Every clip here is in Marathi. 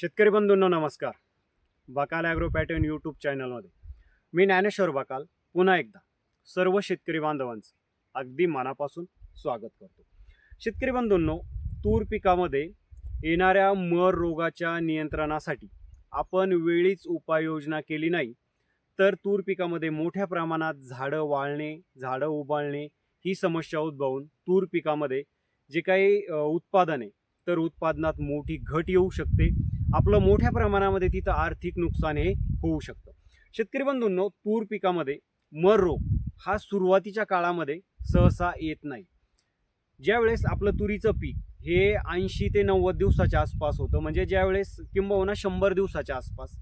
शेतकरी बंधूंनो नमस्कार. बकाल ॲग्रो पॅटर्न यूट्यूब चॅनलमध्ये. मी ज्ञानेश्वर बकाल पुन्हा एकदा सर्व शेतकरी बांधवांचं अगदी मनापासून स्वागत करतो. शेतकरी बंधूंनो तूर पिकामध्ये येणाऱ्या मर रोगाच्या नियंत्रणासाठी आपण वेळीच उपाययोजना केली नाही तर तूर पिकामध्ये मोठ्या प्रमाणात झाडं वाळणे झाडं उबाळणे ही समस्या उद्भवून तूर पिकामध्ये जे काही उत्पादन आहे तर उत्पादनात मोठी घट येऊ शकते. आपलं मोठ्या प्रमाणामध्ये तिथं आर्थिक नुकसान हे होऊ शकतं. शेतकरी बंधूंनो तूर पिकामध्ये मर रोग हा सुरुवातीच्या काळामध्ये सहसा येत नाही. ज्यावेळेस आपलं तुरीचं पीक हे ऐंशी ते नव्वद दिवसाच्या आसपास होतं म्हणजे ज्यावेळेस किंबहुना शंभर दिवसाच्या आसपास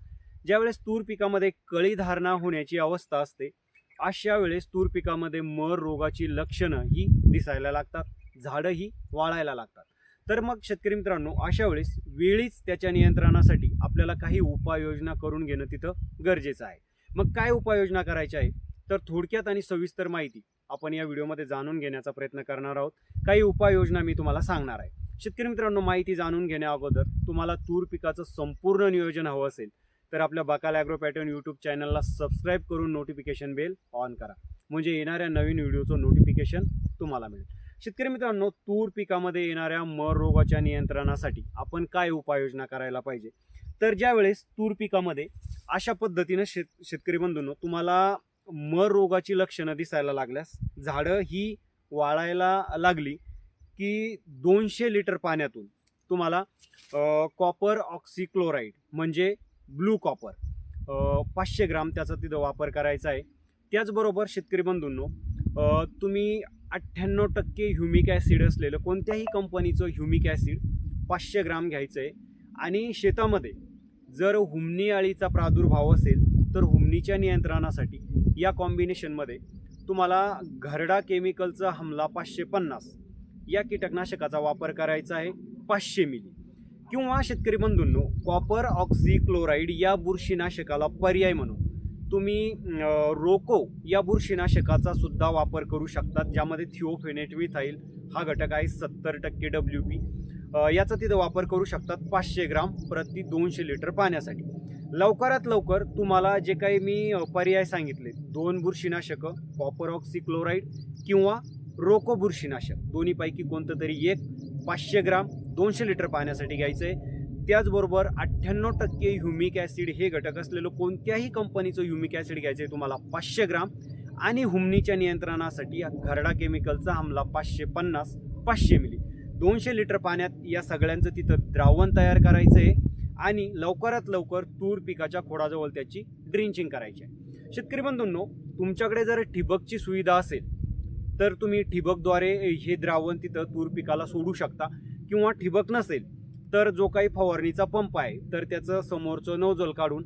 ज्यावेळेस तूर पिकामध्ये कळी धारणा होण्याची अवस्था असते अशा वेळेस तूर पिकामध्ये मर रोगाची लक्षणं ही दिसायला लागतात झाडं ही वाळायला लागतात. तर मग शेतकरी मित्रांनो अशा वेळेस वेळीच त्याच्या नियंत्रणासाठी आपल्याला काही उपाययोजना करून घेणं तिथं गरजेचं आहे. मग काय उपाययोजना करायच्या आहे? तर थोडक्यात आणि सविस्तर माहिती आपण या व्हिडिओमध्ये जाणून घेण्याचा प्रयत्न करणार आहोत. काही उपाययोजना मी तुम्हाला सांगणार आहे. शेतकरी मित्रांनो माहिती जाणून घेण्या अगोदर तुम्हाला तूर पिकाचं संपूर्ण नियोजन हवं असेल तर आपल्या बकाल ॲग्रो पॅटर्न यूट्यूब चॅनलला सबस्क्राईब करून नोटिफिकेशन बेल ऑन करा. म्हणजे येणाऱ्या नवीन व्हिडिओचं नोटिफिकेशन तुम्हाला मिळेल. शेतकरी मित्रांनो तूर पिकामध्ये येणाऱ्या मर रोगाच्या नियंत्रणासाठी आपण काय उपाययोजना करायला पाहिजे? तर ज्यावेळेस तूर पिकामध्ये अशा पद्धतीनं शेत शेतकरी बंधूंनो तुम्हाला मर रोगाची लक्षणं दिसायला लागल्यास झाडं ही वाळायला लागली की दोनशे लिटर पाण्यातून तुम्हाला कॉपर ऑक्सिक्लोराईड म्हणजे ब्लू कॉपर पाचशे ग्राम त्याचा तिथं वापर करायचा आहे. त्याचबरोबर शेतकरी बंधूंनो तुम्ही अठ्ठ्याण्णव टक्के ह्युमिक ॲसिड असलेलं कोणत्याही कंपनीचं ह्युमिक ॲसिड पाचशे ग्राम घ्यायचं आहे आणि शेतामध्ये जर हुमणी अळीचा प्रादुर्भाव असेल तर हुमणीच्या नियंत्रणासाठी या कॉम्बिनेशनमध्ये तुम्हाला घरडा केमिकलचा हमला पाचशे पन्नास या कीटकनाशकाचा वापर करायचा आहे पाचशे मिली. किंवा शेतकरी बंधूंनो कॉपर ऑक्सिक्लोराईड या बुरशीनाशकाला पर्याय म्हणून तुम्ही रोको या बुरशीनाशकाचा सुद्धा वापर करू शकतात ज्यामध्ये थिओफेनेटविथाईल हा घटक आहे सत्तर टक्के डब्ल्यू पी. याचा तिथं वापर करू शकतात पाचशे ग्राम प्रति दोनशे लिटर पाण्यासाठी. लवकरात लवकर तुम्हाला जे काही मी पर्याय सांगितले दोन बुरशीनाशकं कॉपर ऑक्सिक्लोराईड किंवा रोको बुरशीनाशक दोन्हीपैकी कोणतं तरी एक पाचशे ग्राम दोनशे लिटर पाण्यासाठी घ्यायचं आहे त्याचबरोबर अठ्ठ्याण्णव टक्के ह्युमिक ॲसिड हे घटक असलेलं कोणत्याही कंपनीचं ह्युमिक ॲसिड घ्यायचं आहे तुम्हाला पाचशे ग्राम. आणि हुमणीच्या नियंत्रणासाठी घरडा केमिकलचा हमला पाचशे पन्नास पाचशे मिली. दोनशे लिटर पाण्यात या सगळ्यांचं तिथं द्रावण तयार करायचं आहे. आणि लवकरात लवकर तूर पिकाच्या खोडाजवळ त्याची ड्रिंचिंग करायची आहे. शेतकरी बंधूंनो तुमच्याकडे जर ठिबकची सुविधा असेल तर तुम्ही ठिबकद्वारे हे द्रावण तिथं तूर पिकाला सोडू शकता. किंवा ठिबक नसेल तर जो काही फवारणीचा पंप आहे तर त्याचं समोरचं नोजल काढून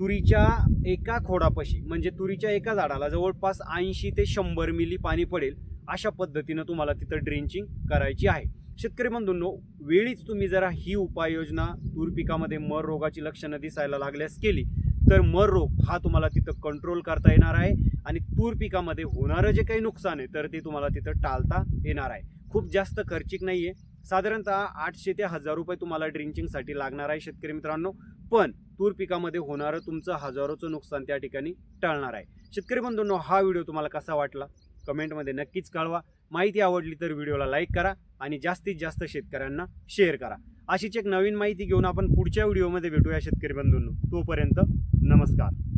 तुरीच्या एका खोडापाशी म्हणजे तुरीच्या एका झाडाला जवळपास ऐंशी ते शंभर मिली पाणी पडेल अशा पद्धतीनं तुम्हाला तिथं ड्रिंचिंग करायची आहे. शेतकरी बंधूंनो वेळीच तुम्ही जरा ही उपाययोजना तूर पिकामध्ये मर रोगाची लक्षणं दिसायला लागल्यास केली तर मर रोग हा तुम्हाला तिथं कंट्रोल करता येणार आहे आणि तूर पिकामध्ये होणारं जे काही नुकसान आहे तर ते तुम्हाला तिथं टाळता येणार आहे. खूप जास्त खर्चिक नाही आहे साधारणतः आठशे ते हजार रुपये तुम्हाला ड्रिंचिंगसाठी लागणार आहे शेतकरी मित्रांनो. पण तूर पिकामध्ये होणारं तुमचं हजारोचं नुकसान त्या ठिकाणी टाळणार आहे. शेतकरी बंधूंनो हा व्हिडिओ तुम्हाला कसा वाटला? कमेंटमध्ये नक्कीच कळवा. माहिती आवडली तर व्हिडिओला लाईक करा आणि जास्तीत जास्त शेतकऱ्यांना शेअर करा. अशीच एक नवीन माहिती घेऊन आपण पुढच्या व्हिडिओमध्ये भेटूया शेतकरी बंधूंनो. तोपर्यंत नमस्कार.